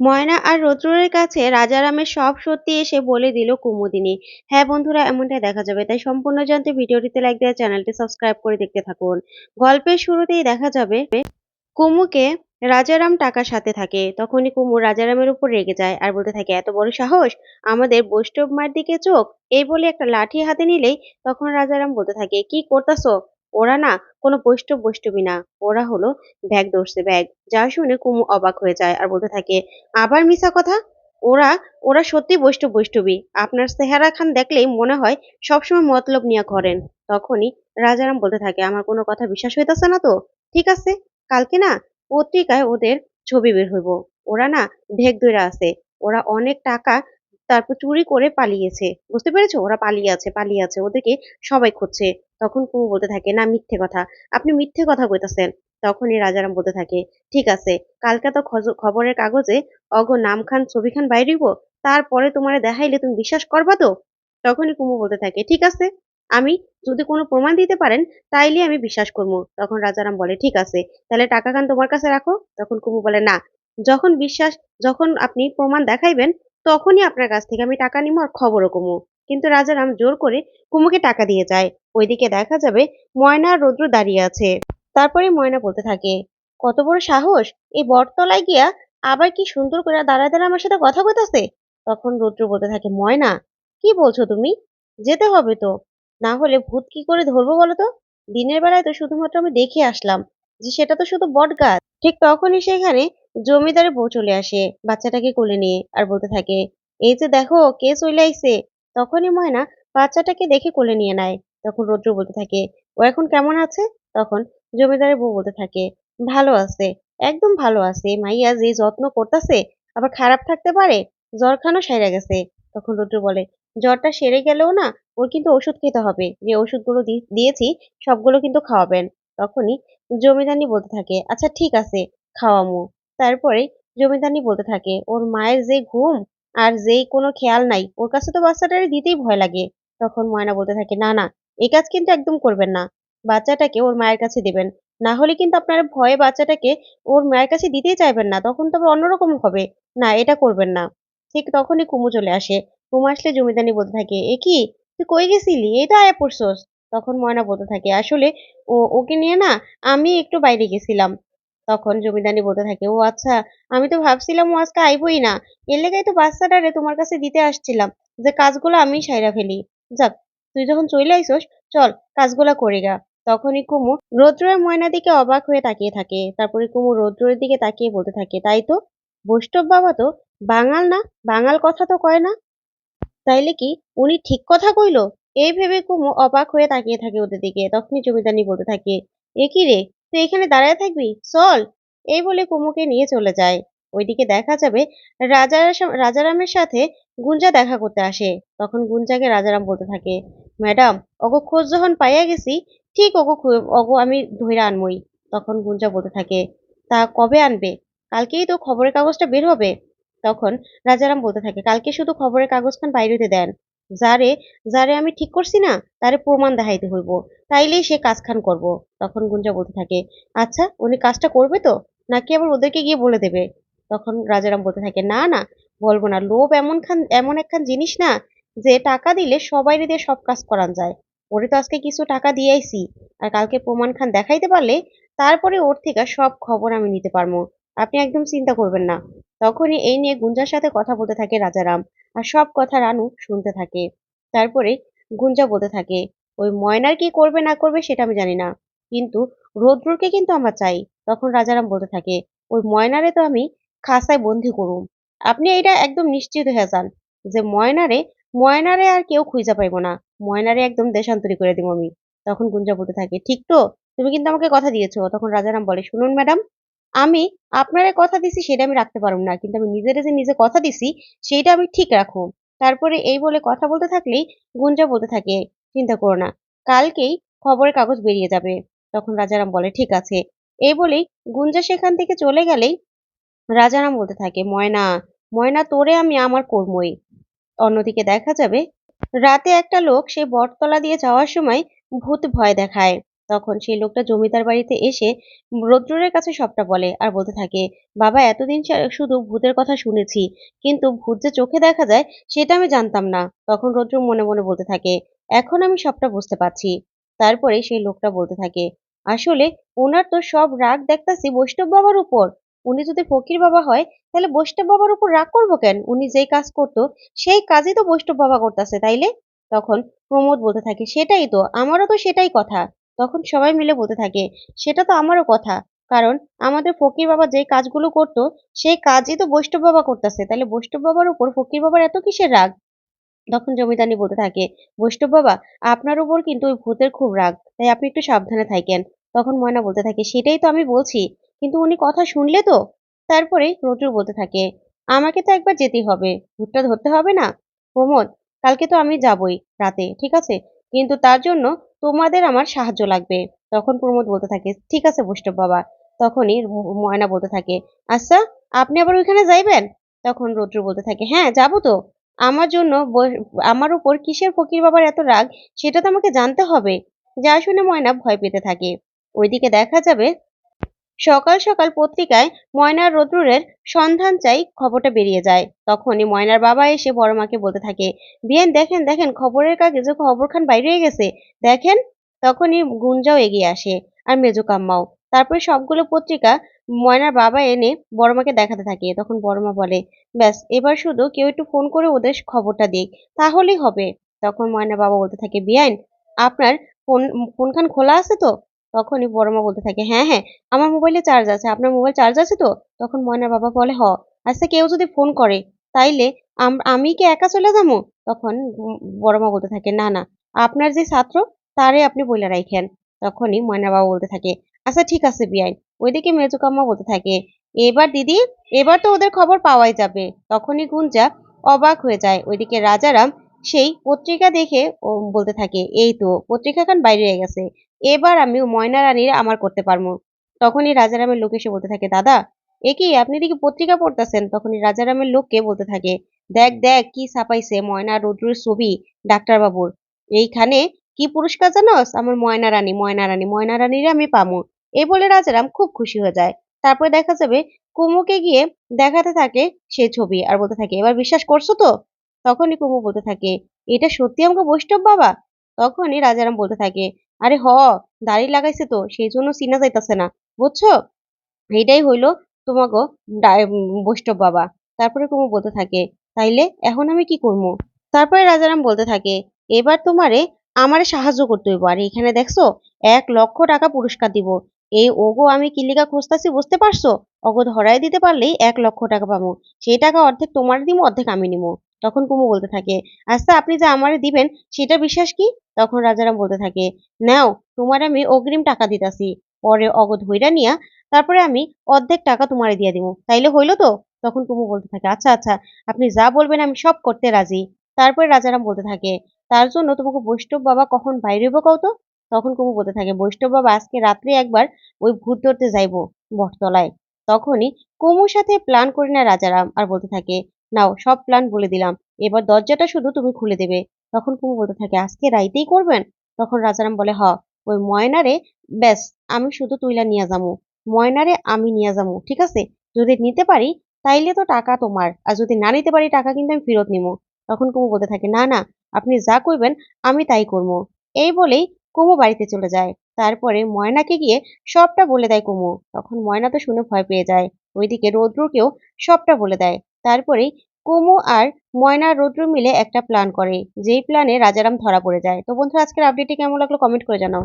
ময়না আর রৌদ্রের কাছে রাজারামের সব সত্যি এসে বলে দিল কুমুদিনী। হ্যাঁ বন্ধুরা, এমনটাই দেখা যাবে। তাই সম্পূর্ণ জানতে ভিডিওটিতে লাইক দেওয়া চ্যানেলটি সাবস্ক্রাইব করে দেখতে থাকুন। গল্পের শুরুতেই দেখা যাবে, কুমুকে রাজারাম টাকার সাথে থাকে। তখনই কুমু রাজারামের উপর রেগে যায় আর বলতে থাকে, এত বড় সাহস? আমাদের বৈষ্ণব মার দিকে চোখ? এই বলে একটা লাঠি হাতে নিলেই তখন রাজারাম বলতে থাকে, কি করতাছো? ওরা না কোনো বৈষ্ণব বৈষ্ণবী না, ওরা হলো ব্যাগ ধরছে ব্যাগ। যা শুনে কুমু অবাক হয়ে যায় আর বলতে থাকে, আবার মিশা কথা? ওরা ওরা সত্যি বৈষ্ণব বৈষ্ণবী আপনার সেহারা খান দেখলেই মনে হয় সবসময় মতলব নিয়ে করেন তখনই রাজারাম বলতে থাকে, আমার কোনো কথা বিশ্বাস হইতেছে না তো? ঠিক আছে, কালকে না পত্রিকায় ওদের ছবি বের হইব। ওরা না ভেগ ধরে আছে। ওরা অনেক টাকা তারপর চুরি করে পালিয়েছে। বুঝতে পেরেছ? ওরা পালিয়ে আছে পালিয়ে আছে। ওদেরকে সবাই খুঁজছে। তখন কুমু বলতে থাকে, না, মিথ্যে কথা। আপনি মিথ্যে কথা কইতাছেন। তখনই রাজারাম বলতে থাকে, ঠিক আছে, কালকে তো খবরের কাগজে অগ নাম খান ছবি খান বাইরিব তারপরে তোমারে দেখাইলে তুমি বিশ্বাস করবা তো? তখনই কুমু বলতে থাকে, ঠিক আছে, আমি যদি কোনো প্রমাণ দিতে পারেন, তাইলে আমি বিশ্বাস করব তখন রাজারাম বলে, ঠিক আছে, তাহলে টাকা খান তোমার কাছে রাখো। তখন কুমু বলে, না, যখন বিশ্বাস, যখন আপনি প্রমাণ দেখাইবেন তখনই আপনার কাছ থেকে আমি টাকা নিবো আর খবরও কমু। কিন্তু রাজারাম জোর করে কুমুকে টাকা দিয়ে যায়। ওইদিকে দেখা যাবে ময়না আর রৌদ্র দাঁড়িয়ে আছে। তারপরে ময়না বলতে থাকে, কত বড় সাহস! এই বটতলায় গিয়া আবার কি সুন্দর করে দাঁড়ায় দাঁড়ায় আমার সাথে কথা কইতাছে তখন রৌদ্র বলতে থাকে, ময়না, কি বলছো তুমি? যেতে হবে তো। না হলে ভূত কি করে ধরবো বলো তো? দিনের বেলায় তো শুধুমাত্র আমি দেখে আসলাম যে সেটা তো শুধু বট গাছ ঠিক তখনই সেখানে জমিদারের বউ চলে আসে, বাচ্চাটাকে কোলে নিয়ে আর বলতে থাকে, এই যে দেখো, কে চলে আইছে? তখনই ময়না বাচ্চাটাকে দেখে কোলে নিয়ে নেয়। তখন রৌদ্র বলতে থাকে, ও এখন কেমন আছে? তখন জমিদারের বউ বলতে থাকে, ভালো আছে, একদম ভালো আছে। মাইয়া যে যত্ন করতেছে, আবার খারাপ থাকতে পারে জ্বর খানো সেরে গেছে। তখন রৌদ্র বলে, জ্বরটা সেরে গেলেও না, ওর কিন্তু ওষুধ খেতে হবে। যে ওষুধগুলো দিয়েছি, সবগুলো কিন্তু খাওয়াবেন। তখনই জমিদারনি বলতে থাকে আচ্ছা ঠিক আছে, খাওয়ামু। তারপরে জমিদারনি বলতে থাকে, ওর মায়ের যে ঘুম আর যেই কোনো খেয়াল নাই, ওর কাছে তো বাচ্চাটারে দিতেই ভয় লাগে। তখন ময়না বলতে থাকে, না না এই কাজ কিন্তু একদম করবেন না, বাচ্চাটাকে ওর মায়ের কাছে দেবেন। না হলে কিন্তু আপনারা ভয়ে বাচ্চাটাকে ওর মায়ের কাছে দিতেই চাইবেন না, তখন তো আবার অন্যরকম হবে। না, এটা করবেন না। ঠিক তখনই কুমু চলে আসে। কুমু আসলে জমিদানি বলতে থাকে, এ কি? তুই কই গেছিলি? এই তো আয়া পড়ছস। তখন ময়না বলতে থাকে, আসলে ও, ওকে নিয়ে না আমি একটু বাইরে গেছিলাম। তখন জমিদানি বলতে থাকে, ও আচ্ছা আমি তো ভাবছিলাম ও আজকে আইবই না। এর লেগেই তো বাচ্চাটারে তোমার কাছে দিতে আসছিলাম, যে কাজগুলো আমি সাইরা ফেলি। যাক, তুই যখন চলে আইসস, চল কাজগুলা করি গা। তখনই কুমু রৌদ্রের ময়না দিকে অবাক হয়ে তাকিয়ে থাকে। তারপরে কুমু রৌদ্রের দিকে তাকিয়ে বলতে থাকে, তাই তো? বৈষ্ণব বাবা তো? বাঙাল না? বাঙাল কথা তো কয় না? তাইলে কি উনি ঠিক কথা কইলো? এই ভেবে কুমু অবাক হয়ে তাকিয়ে থাকে ওদের দিকে। তখনই জমিদানি বলতে থাকে, এ কি রে? তুই এখানে দাঁড়ায় থাকবি? চল। এই বলে কুমুকে নিয়ে চলে যায়। ওইদিকে দেখা যাবে রাজা রাজারামের সাথে গুঞ্জা দেখা করতে আসে। তখন গুঞ্জাকে রাজারাম বলতে থাকে, ম্যাডাম, ওগো খোঁজ যখন পাইয়া গেছি, ঠিক ওগো ওগো আমি ধইরা আনমই। তখন গুঞ্জা বলতে থাকে, তা কবে আনবে? কালকেই তো খবরের কাগজটা বের হবে। তখন রাজারাম বলতে থাকে, কালকে শুধু খবরের কাগজখান বাইরেতে দেন। যারে যারে আমি ঠিক করছি না, তারে প্রমাণ দেখাইতে হইব। তাইলেই সে কাজখান করব, তখন গুঞ্জা বলতে থাকে আচ্ছা উনি কাজটা করবে তো? নাকি আবার ওদেরকে গিয়ে বলে দেবে? তখন রাজারাম বলতে থাকে, না না, বলব না, লোভ এমন খান, এমন একখান জিনিস না, যে টাকা দিলে সবাই দিয়ে সব কাজ করান যায়। ওরে তো আজকে কিছু টাকা দিয়ে আর কালকে প্রমাণ খান দেখাইতে পারলে তারপরে ওর থেকে সব খবর আমি নিতে পারব। আপনি একদম চিন্তা করবেন না। তখনই এই নিয়ে গুঞ্জার সাথে কথা বলতে থাকে রাজারাম। আর সব কথা রানু শুনতে থাকে। তারপরে গুঞ্জা বলতে থাকে, ওই ময়নার কি করবে না করবে সেটা আমি জানি না। কিন্তু রৌদ্রকে কিন্তু আমরা চাই। তখন রাজারাম বলতে থাকে, ওই ময়নারে তো আমি খাসায় বন্দি করুম। আপনি এটা একদম নিশ্চিত হয়ে যান যে ময়নারে ময়নারে আর কেউ খুঁজা পাইব না। ময়নারে একদম দেশান্তরি করে দিব আমি। তখন গুঞ্জা বলতে থাকে, ঠিক তো, তুমি কিন্তু আমাকে কথা দিয়েছ। তখন রাজারাম বলে, শুনুন ম্যাডাম আমি আপনারে কথা দিছি, সেটা আমি রাখতে পারব না। কিন্তু আমি নিজেরে যে নিজে কথা দিছি, সেইটা আমি ঠিক রাখব। তারপরে এই বলে কথা বলতে থাকলেই গুঞ্জা বলতে থাকে, চিন্তা করো না, কালকেই খবরের কাগজ বেরিয়ে যাবে। তখন রাজারাম বলে, ঠিক আছে। এই বলেই গুঞ্জা সেখান থেকে চলে গেলেই রাজারাম বলতে থাকে, ময়না ময়না, তোরে আমি আমার কর্মই অন্যদিকে দেখা যাবে, রাতে একটা লোক সে বটতলা দিয়ে যাওয়ার সময় ভূত ভয় দেখায়। তখন সেই লোকটা জমিদার বাড়িতে এসে রৌদ্রের কাছে সবটা বলে আর বলতে থাকে, বাবা, এতদিন শুধু ভূতের কথা শুনেছি, কিন্তু ভূত যে চোখে দেখা যায় সেটা আমি জানতাম না। তখন রৌদ্র মনে মনে বলতে থাকে, এখন আমি সবটা বুঝতে পারছি। তারপরে সেই লোকটা বলতে থাকে, আসলে ওনার তো সব রাগ দেখতাছি বৈষ্ণব বাবার উপর। উনি যদি ফকির বাবা হয়, তাহলে বৈষ্ণব বাবার উপর রাগ করব কেন? উনি যেই কাজ করতো, সেই কাজই তো বৈষ্ণব বাবা করতেছে, তাইলে? তখন প্রমোদ বলতে থাকে, সেটাই তো, আমারও তো সেটাই কথা। তখন সবাই মিলে বলতে থাকে, সেটা তো আমারও কথা। কারণ আমাদের ফকির বাবা যে কাজগুলো করতো, সেই কাজই তো বৈষ্ণব বাবা করতেছে। তাহলে বৈষ্ণব বাবার উপর ফকির বাবার এত কিসের রাগ? তখন জমিদানি বলতে থাকে, বৈষ্ণব বাবা, আপনার উপর কিন্তু ওই ভূতের খুব রাগ। তাই আপনি একটু সাবধানে থাকেন। তখন ময়না বলতে থাকে, সেটাই তো আমি বলছি, কিন্তু উনি কথা শুনলে তো? তারপরে রটুর বলতে থাকে, আমাকে তো একবার যেতেই হবে। ভূতটা ধরতে হবে না? প্রমোদ, কালকে তো আমি যাবই রাতে, ঠিক আছে? কিন্তু তার জন্য তোমাদের আমার সাহায্য লাগবে। তখন প্রমোদ বলতে থাকে, ঠিক আছে বৈষ্ণব বাবা। তখনই ময়না বলতে থাকে আচ্ছা আপনি আবার ওইখানে যাইবেন? তখন রৌদ্র বলতে থাকে হ্যাঁ যাব তো। আমার জন্য আমার উপর কিসের ফকির বাবার এত রাগ, সেটা তো আমাকে জানতে হবে। যা শুনে ময়না ভয় পেতে থাকে। ওইদিকে দেখা যাবে সকাল সকাল পত্রিকায় ময়নার রোদ্রের সন্ধান চাই, খবরটা বেরিয়ে যায়। তখনই ময়নার বাবা এসে বড় মাকে বলতে থাকে, বিয়েন, দেখেন দেখেন, খবরের কাগজে খবরখান বাইরে গেছে। দেখেন? তখনই গুঞ্জাও এগিয়ে আসে। আর মেজো কাম্মাও। তারপরে সবগুলো পত্রিকা ময়নার বাবা এনে বড় মাকে দেখাতে থাকে। তখন বড় মা বলে, ব্যাস, এবার শুধু কেউ একটু ফোন করে ওদের খবরটা দিক, তাহলেই হবে। তখন ময়নার বাবা বলতে থাকে বিয়াইন আপনার ফোন, ফোনখান খোলা আছে তো? তখনই বড় মা বলতে থাকে হ্যাঁ হ্যাঁ আমার মোবাইলে চার্জ আছে, আপনার মোবাইল চার্জ আছে তো? তখন ময়নার বাবা বলে, হ আচ্ছা কেউ যদি ফোন করে, তাইলে আম- কি একা চলে যাব? তখন বড় মা বলতে থাকে, না না, আপনার যে ছাত্র, তারে আপনি বলে রাখেন তখনই ময়না বাবা বলতে থাকে আচ্ছা ঠিক আছে বিয়াই। ওইদিকে মেজুকাম্মা বলতে থাকে, এবার দিদি, এবার তো ওদের খবর পাওয়াই যাবে। তখনই গুঞ্জা অবাক হয়ে যায়। ওইদিকে রাজারাম সেই পত্রিকা দেখে বলতে থাকে, এই তো, পত্রিকাখান বাইরে গেছে। এবার আমি ময়না রানীর আমার করতে পারব। তখনই রাজারামের লোক এসে বলতে থাকে, দাদা, এ কি? আপনি দেখি পত্রিকা পড়তেছেন? তখনই রাজারামের লোককে বলতে থাকে, দেখ দেখ, কি ছাপাইছে ময়না রৌদ্রের ছবি ডাক্তার বাবুর এইখানে কি পুরস্কার জানোস? আমার ময়না রানী ময়না রানী, ময়না রানীরে আমি পামু এই বলে রাজারাম খুব খুশি হয়ে যায়। তারপরে দেখা যাবে কুমুকে গিয়ে দেখাতে থাকে সে ছবি আর বলতে থাকে, এবার বিশ্বাস করছ তো? তখনই কুমু বলতে থাকে, এটা সত্যি আমাকে বৈষ্ণব বাবা? তখনই রাজারাম বলতে থাকে আরে হ, দাড়ি লাগাইছে তো, সেই জন্য চিনা যাইতাছে না, বুঝছ? এইটাই হইল তোমাকে বৈষ্ণব বাবা। তারপরে কুমু বলতে থাকে, তাইলে এখন আমি কি করব তারপরে রাজারাম বলতে থাকে, এবার তোমারে আমারে সাহায্য করতে হইব। আর এখানে দেখছ, এক লক্ষ টাকা পুরস্কার দিব। এই ওগো আমি কিলিকা খুঁজতাছি বুঝতে পারছ? ওগো ধরাই দিতে পারলেই এক লক্ষ টাকা পাবো সেই টাকা অর্ধেক তোমার দিব অর্ধেক আমি নিবো তখন কুমু বলতে থাকে আচ্ছা আপনি যে আমারে দিবেন, সেটা বিশ্বাস কি? তখন রাজারাম বলতে থাকে, নাও, তোমার আমি অগ্রিম টাকা দিতাছি। পরে অগো হইরা নিয়া তারপরে আমি অর্ধেক টাকা তোমারে দিয়ে দিব তাইলে হইল তো? তখন কুমু বলতে থাকে আচ্ছা আচ্ছা আপনি যা বলবেন আমি সব করতে রাজি। তারপরে রাজারাম বলতে থাকে, তার জন্য তোমাকে বৈষ্ণব বাবা কখন বাইরে হইব কও তো? তখন কুমু বলতে থাকে, বৈষ্ণব বাবা আজকে রাত্রে একবার ওই ভূত ধরতে যাইবো বটতলায়। তখনই কুমুর সাথে প্ল্যান করে নেয় রাজারাম আর বলতে থাকে নাও, সব প্ল্যান বলে দিলাম। এবার দরজাটা শুধু তুমি খুলে দেবে। তখন কুমু বলতে থাকে, আজকে রাইতেই করবেন? তখন রাজারাম বলে হ ওই ময়নারে, ব্যাস, আমি শুধু তুইলা নিয়ে যাব ময়নারে আমি নিয়ে যাব ঠিক আছে? যদি নিতে পারি, তাইলে তো টাকা তোমার। আর যদি না নিতে পারি, টাকা কিন্তু আমি ফেরত নিবো তখন কুমু বলতে থাকে, না না, আপনি যা করবেন আমি তাই করব এই বলেই কুমু বাড়িতে চলে যায়। তারপরে ময়নাকে গিয়ে সবটা বলে দেয় কুমু। তখন ময়না তো শুনে ভয় পেয়ে যায়। ওইদিকে রৌদ্রকেও সবটা বলে দেয়। তারপরেই কুমু আর ময়না রৌদ্র মিলে একটা প্ল্যান করে। যেই প্ল্যানে রাজারাম ধরা পড়ে যায়। তো বন্ধুরা, আজকের আপডেটটি কেমন লাগল? কমেন্ট করে জানাও।